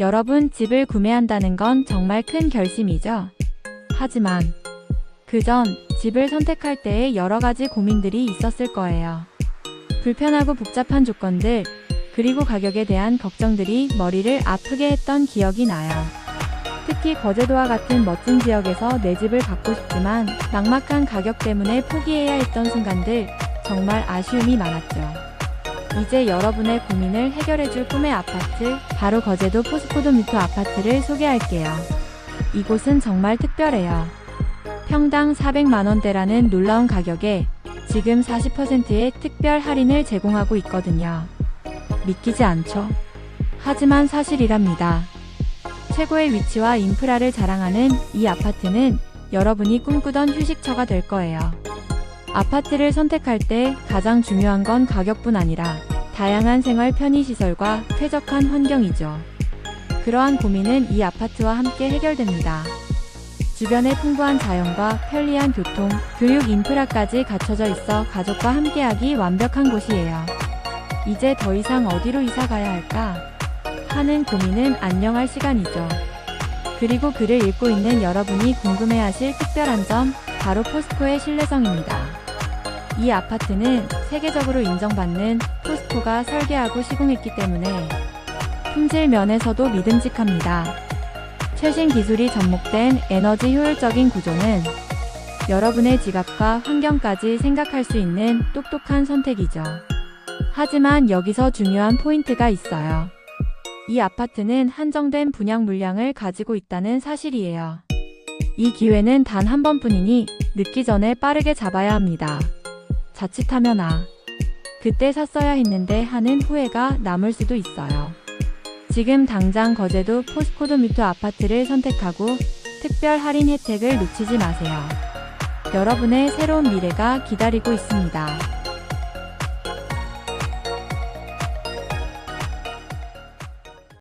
여러분 집을 구매한다는 건 정말 큰 결심이죠. 하지만 그 전 집을 선택할 때에 여러 가지 고민들이 있었을 거예요. 불편하고 복잡한 조건들, 그리고 가격에 대한 걱정들이 머리를 아프게 했던 기억이 나요. 특히 거제도와 같은 멋진 지역에서 내 집을 갖고 싶지만 막막한 가격 때문에 포기해야 했던 순간들 정말 아쉬움이 많았죠. 이제 여러분의 고민을 해결해줄 꿈의 아파트, 바로 거제도 포스코드 뮤트 아파트를 소개할게요. 이곳은 정말 특별해요. 평당 400만원대라는 놀라운 가격에 지금 40%의 특별 할인을 제공하고 있거든요. 믿기지 않죠? 하지만 사실이랍니다. 최고의 위치와 인프라를 자랑하는 이 아파트는 여러분이 꿈꾸던 휴식처가 될 거예요. 아파트를 선택할 때 가장 중요한 건 가격뿐 아니라 다양한 생활 편의시설과 쾌적한 환경이죠. 그러한 고민은 이 아파트와 함께 해결됩니다. 주변에 풍부한 자연과 편리한 교통, 교육 인프라까지 갖춰져 있어 가족과 함께하기 완벽한 곳이에요. 이제 더 이상 어디로 이사 가야 할까? 하는 고민은 안녕할 시간이죠. 그리고 글을 읽고 있는 여러분이 궁금해하실 특별한 점, 바로 포스코의 신뢰성입니다. 이 아파트는 세계적으로 인정받는 포스코가 설계하고 시공했기 때문에 품질 면에서도 믿음직합니다. 최신 기술이 접목된 에너지 효율적인 구조는 여러분의 지갑과 환경까지 생각할 수 있는 똑똑한 선택이죠. 하지만 여기서 중요한 포인트가 있어요. 이 아파트는 한정된 분양 물량을 가지고 있다는 사실이에요. 이 기회는 단 한 번뿐이니 늦기 전에 빠르게 잡아야 합니다. 자칫하면 아, 그때 샀어야 했는데 하는 후회가 남을 수도 있어요. 지금 당장 거제도 포스코드 뮤트 아파트를 선택하고 특별 할인 혜택을 놓치지 마세요. 여러분의 새로운 미래가 기다리고 있습니다.